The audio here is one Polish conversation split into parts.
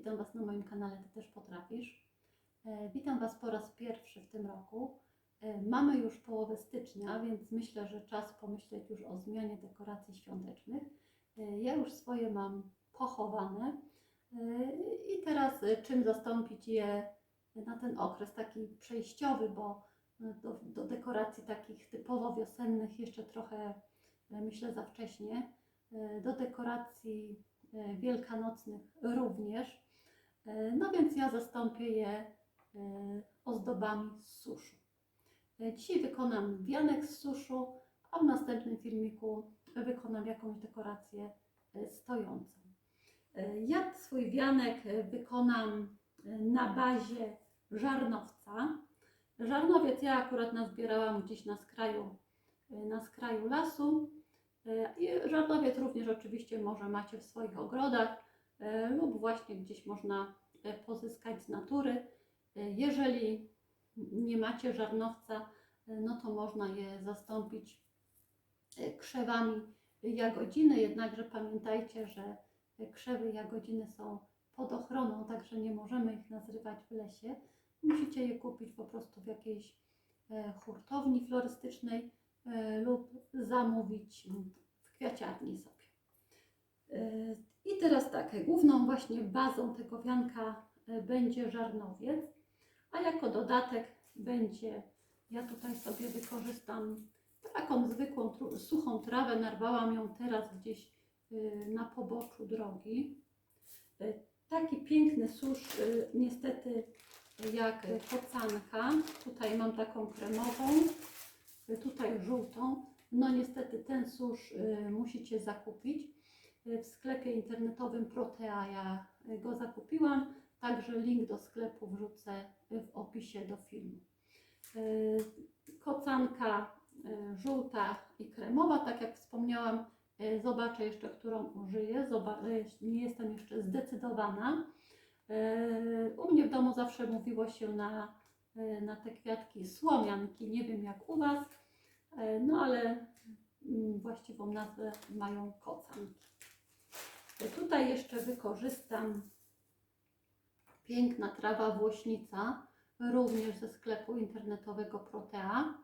Witam Was na moim kanale Ty też potrafisz. E, Witam Was po raz pierwszy w tym roku. E, Mamy już połowę stycznia, więc myślę, że czas pomyśleć już o zmianie dekoracji świątecznych. E, Ja już swoje mam pochowane i teraz czym zastąpić je na ten okres taki przejściowy, bo do, do dekoracji takich typowo wiosennych jeszcze trochę myślę za wcześnie. Do dekoracji wielkanocnych również. E, No więc ja zastąpię je e, ozdobami z suszu. E, Dzisiaj wykonam wianek z suszu, a w następnym filmiku wykonam jakąś dekorację stojącą. Ja swój wianek wykonam na bazie żarnowca. Żarnowiec ja akurat nazbierałam gdzieś na skraju, na skraju lasu. Żarnowiec również oczywiście może macie w swoich ogrodach lub właśnie gdzieś można e, pozyskać z natury. E, Jeżeli nie macie żarnowca, e, no to można je zastąpić e, krzewami jagodziny, jednakże pamiętajcie, że e, krzewy jagodziny są pod ochroną, także nie możemy ich nazrywać w lesie. Musicie je kupić po prostu w jakiejś e, hurtowni florystycznej e, lub zamówić w kwiaciarni sobie. E, I teraz tak, główną właśnie bazą tego wianka e, będzie żarnowiec, a jako dodatek będzie, ja tutaj sobie wykorzystam taką zwykłą, suchą trawę, narwałam ją teraz gdzieś y, na poboczu drogi. Y, Taki piękny susz, niestety jak kocanka. Tutaj mam taką kremową, tutaj żółtą. No niestety ten susz musicie zakupić. Y, W sklepie internetowym Protea ja y, go zakupiłam, także link do sklepu wrzucę w opisie do filmu. Kocanka żółta i kremowa, tak jak wspomniałam, zobaczę jeszcze, którą użyję. Nie jestem jeszcze zdecydowana. U mnie w domu zawsze mówiło się na, na te kwiatki słomianki. Nie wiem jak u Was, no ale mm, właściwą nazwę mają kocanki. Tutaj jeszcze wykorzystam piękna trawa włośnica, również ze sklepu internetowego Protea.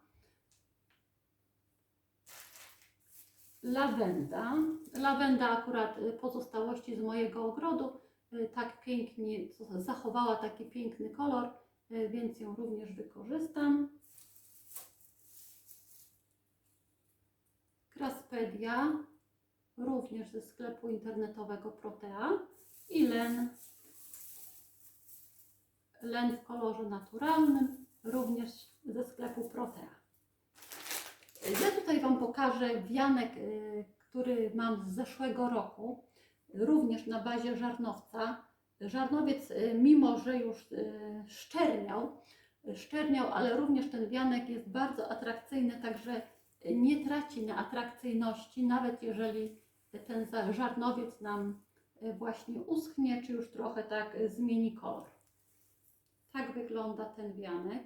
Lawenda. Lawenda akurat y, pozostałości z mojego ogrodu y, tak pięknie zachowała taki piękny kolor, y, więc ją również wykorzystam. Kraspedia, również ze sklepu internetowego Protea i len len w kolorze naturalnym, również ze sklepu Protea. Ja tutaj Wam pokażę wianek, y, który mam z zeszłego roku, również na bazie żarnowca. Żarnowiec, y, mimo że już y, szczerniał, szczerniał, ale również ten wianek jest bardzo atrakcyjny, także nie traci na atrakcyjności, nawet jeżeli ten żarnowiec nam y, właśnie uschnie, czy już trochę tak y, zmieni kolor. Tak wygląda ten wianek.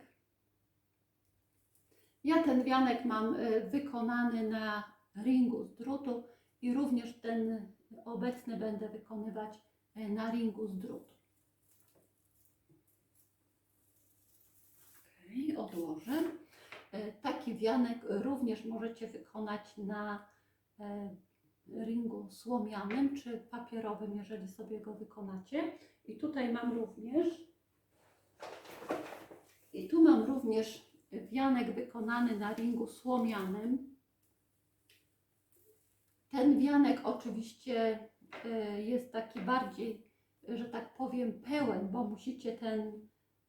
Ja ten wianek mam y, wykonany na ringu z drutu i również ten obecny będę wykonywać na ringu z drutu. Okej, odłożę. Taki wianek również możecie wykonać na ringu słomianym czy papierowym, jeżeli sobie go wykonacie. I tutaj mam również i tu mam również wianek wykonany na ringu słomianym. Ten wianek oczywiście e, jest taki bardziej, że tak powiem, pełen, bo musicie ten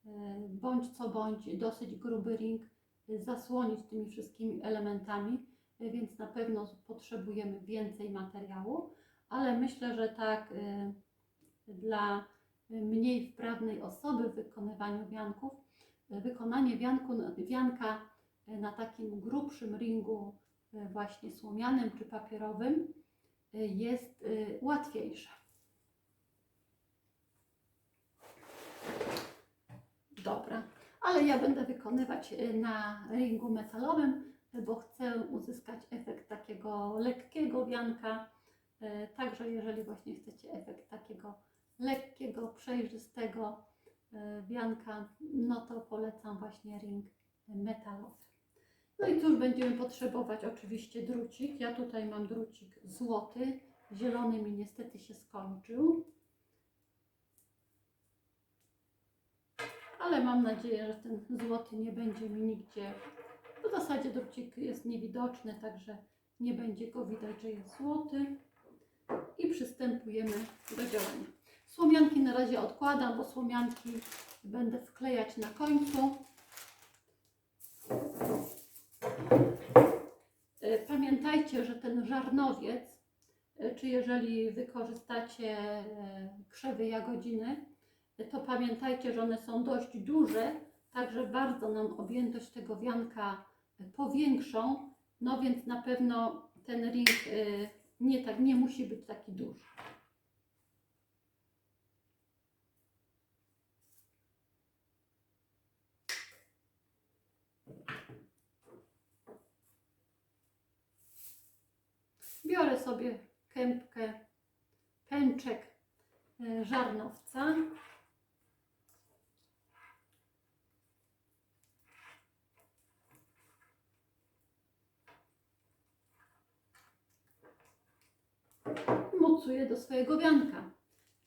e, bądź co bądź dosyć gruby ring zasłonić tymi wszystkimi elementami, więc na pewno potrzebujemy więcej materiału, ale myślę, że tak e, dla mniej wprawnej osoby w wykonywaniu wianków wykonanie wianku, wianka na takim grubszym ringu e, właśnie słomianym czy papierowym e, jest e, łatwiejsze. Dobra, ale ja będę wykonywać e, na ringu metalowym, e, bo chcę uzyskać efekt takiego lekkiego wianka. E, Także jeżeli właśnie chcecie efekt takiego lekkiego, przejrzystego e, wianka, no to polecam właśnie ring metalowy. No i cóż, będziemy potrzebować oczywiście drucik. Ja tutaj mam drucik złoty, zielony mi niestety się skończył. Ale mam nadzieję, że ten złoty nie będzie mi nigdzie. W zasadzie drucik jest niewidoczny, także nie będzie go widać, że jest złoty. I przystępujemy do działania. Słomianki na razie odkładam, bo słomianki będę wklejać na końcu. E, Pamiętajcie, że ten żarnowiec, e, czy jeżeli wykorzystacie e, krzewy jagodziny, to pamiętajcie, że one są dość duże, także bardzo nam objętość tego wianka powiększą, no więc na pewno ten ring e, nie, tak, nie musi być taki duży. Biorę sobie kępkę, pęczek e, żarnowca. Mocuję do swojego wianka.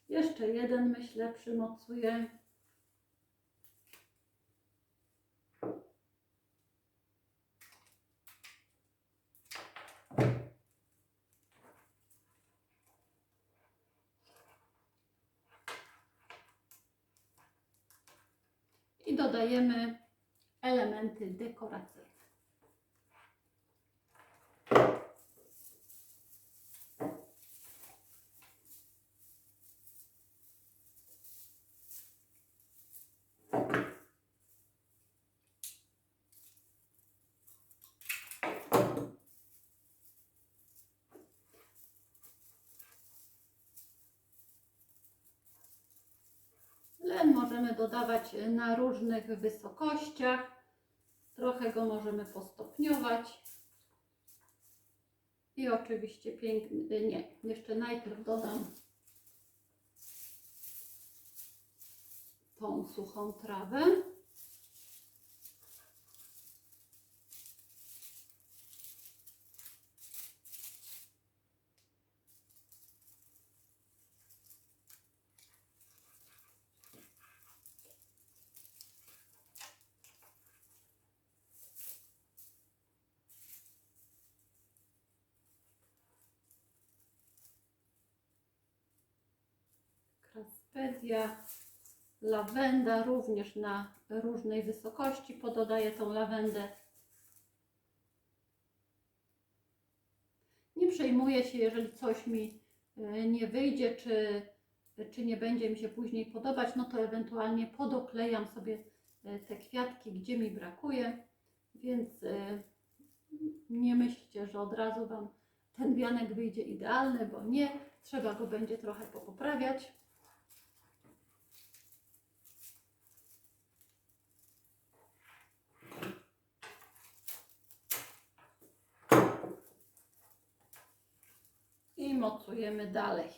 Jeszcze jeden, myślę, przymocuję. i dodajemy elementy dekoracyjne. Len możemy dodawać na różnych wysokościach. Trochę go możemy postopniować. I oczywiście piękny, nie, jeszcze najpierw dodam tą suchą trawę. Kraspedia, lawenda również na różnej wysokości. Pododaję tą lawendę. Nie przejmuję się, jeżeli coś mi e, nie wyjdzie, czy, czy nie będzie mi się później podobać, no to ewentualnie podoklejam sobie e, te kwiatki, gdzie mi brakuje. Więc e, nie myślcie, że od razu Wam ten wianek wyjdzie idealny, bo nie. Trzeba go będzie trochę poprawiać. I mocujemy dalej.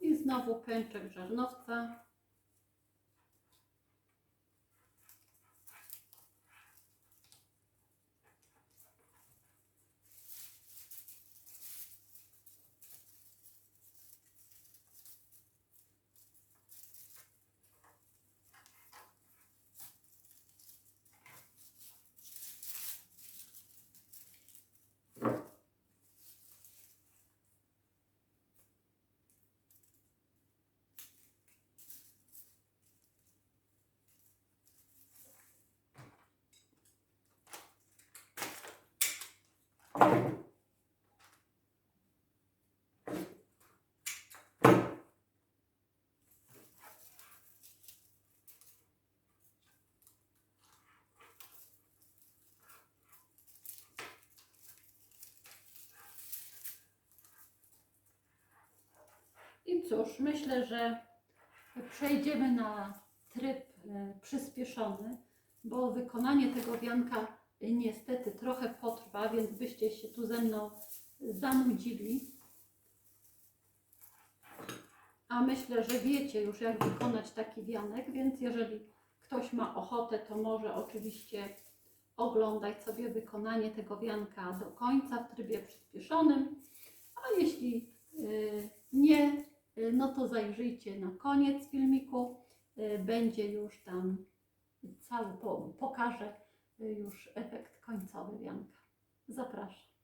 I znowu pęczek żarnowca. Cóż, myślę, że przejdziemy na tryb e, przyspieszony, bo wykonanie tego wianka e, niestety trochę potrwa, więc byście się tu ze mną zanudzili. A myślę, że wiecie już, jak wykonać taki wianek, więc jeżeli ktoś ma ochotę, to może oczywiście oglądać sobie wykonanie tego wianka do końca w trybie przyspieszonym. A jeśli y, nie, no to zajrzyjcie na koniec filmiku. Y, Będzie już tam cały, po, pokażę y, już efekt końcowy wianka. Zapraszam.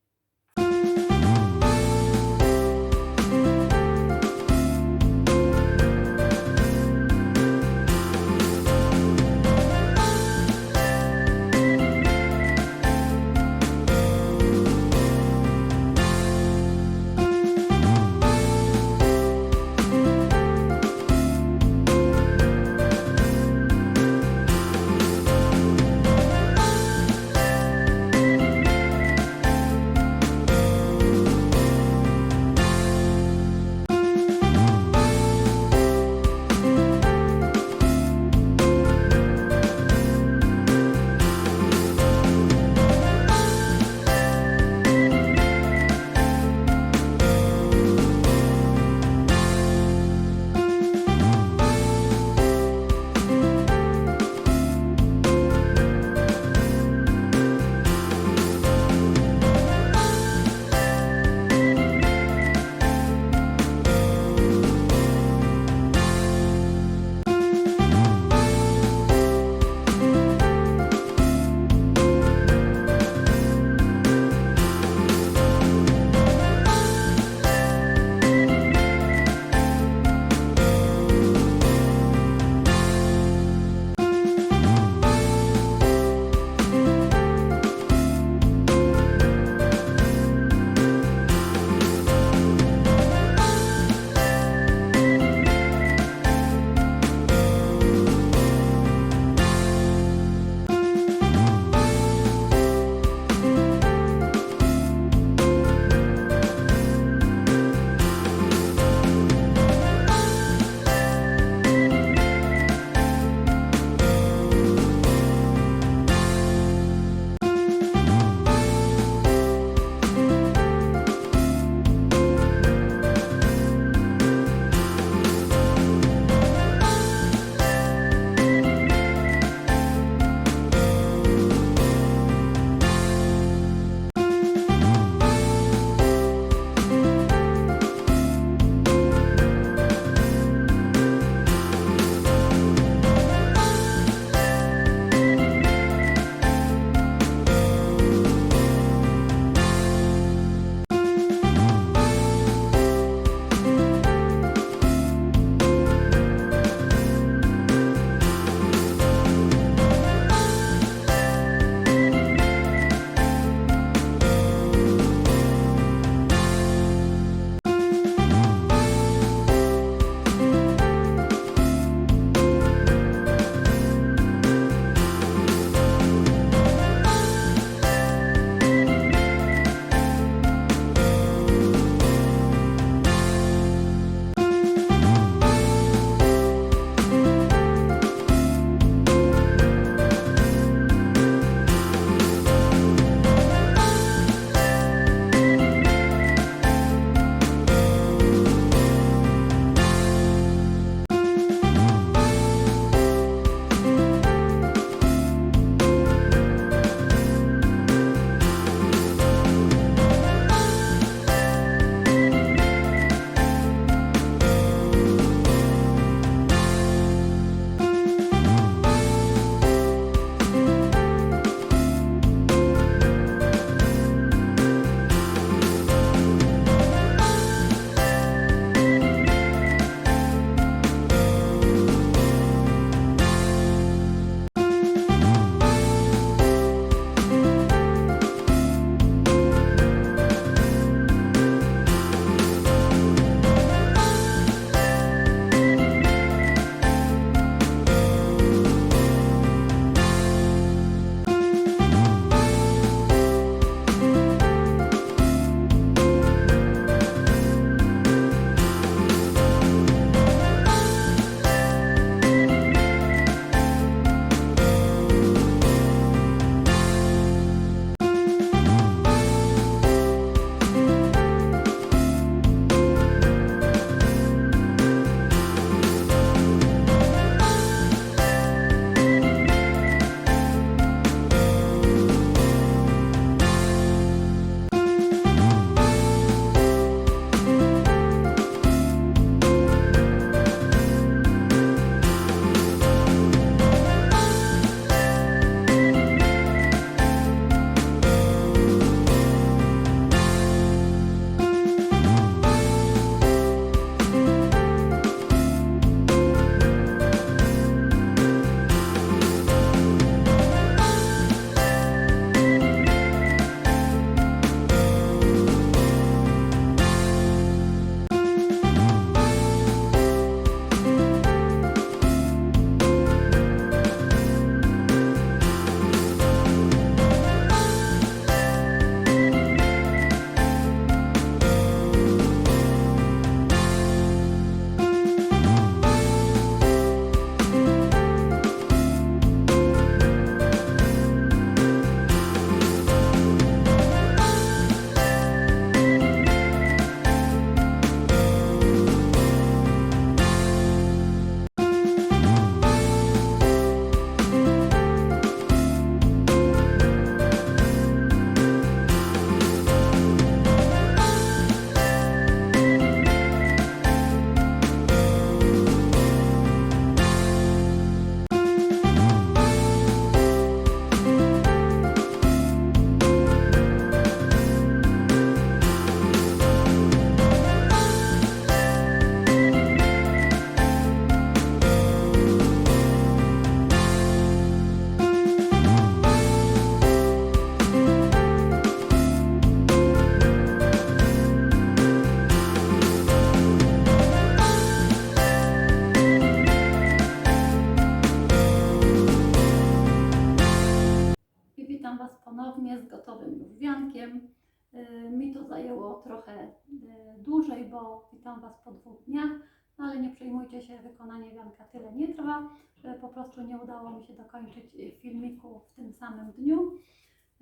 Witam Was po dwóch dniach, no ale nie przejmujcie się, wykonanie wianka tyle nie trwa. Y, Po prostu nie udało mi się dokończyć y, filmiku w tym samym dniu.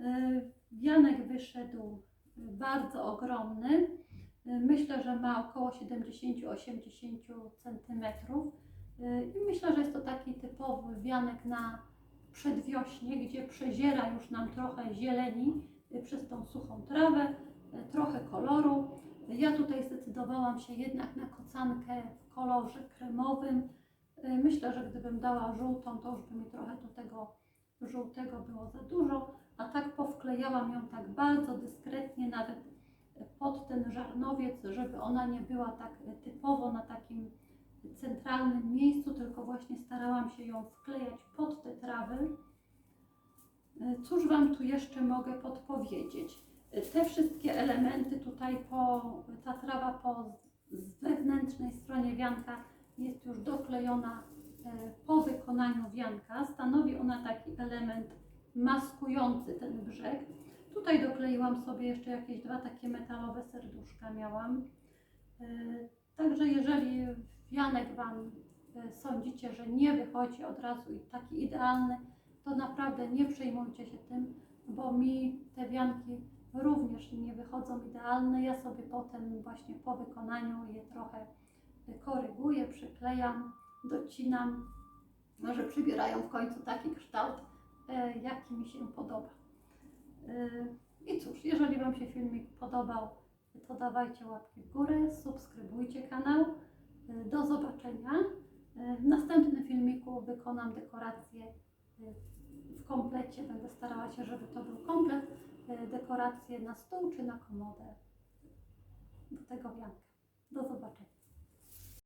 Y, Wianek wyszedł y, bardzo ogromny. Y, Myślę, że ma około 70-80 cm. I myślę, że jest to taki typowy wianek na przedwiośnie, gdzie przeziera już nam trochę zieleni y, przez tą suchą trawę, y, trochę koloru. Ja tutaj zdecydowałam się jednak na kocankę w kolorze kremowym. Y, Myślę, że gdybym dała żółtą, to już by mi trochę do tego żółtego było za dużo, a tak powklejałam ją tak bardzo dyskretnie, nawet pod ten żarnowiec, żeby ona nie była tak typowo na takim centralnym miejscu, tylko właśnie starałam się ją wklejać pod te trawy. E, Cóż Wam tu jeszcze mogę podpowiedzieć? Te wszystkie elementy tutaj po, ta trawa po z wewnętrznej stronie wianka jest już doklejona e, po wykonaniu wianka. Stanowi ona taki element maskujący ten brzeg. Tutaj dokleiłam sobie jeszcze jakieś dwa takie metalowe serduszka miałam. E, Także jeżeli wianek Wam e, sądzicie, że nie wychodzi od razu i taki idealny, to naprawdę nie przejmujcie się tym, bo mi te wianki również nie wychodzą idealne. Ja sobie potem właśnie po wykonaniu je trochę koryguję, przyklejam, docinam, może przybierają w końcu taki kształt, e, jaki mi się podoba. E, I cóż, jeżeli Wam się filmik podobał, to dawajcie łapki w górę, subskrybujcie kanał. E, Do zobaczenia. W następnym filmiku wykonam dekorację w komplecie. Będę starała się, żeby to był komplet. E, Dekoracje na stół czy na komodę do tego wianka. Do zobaczenia.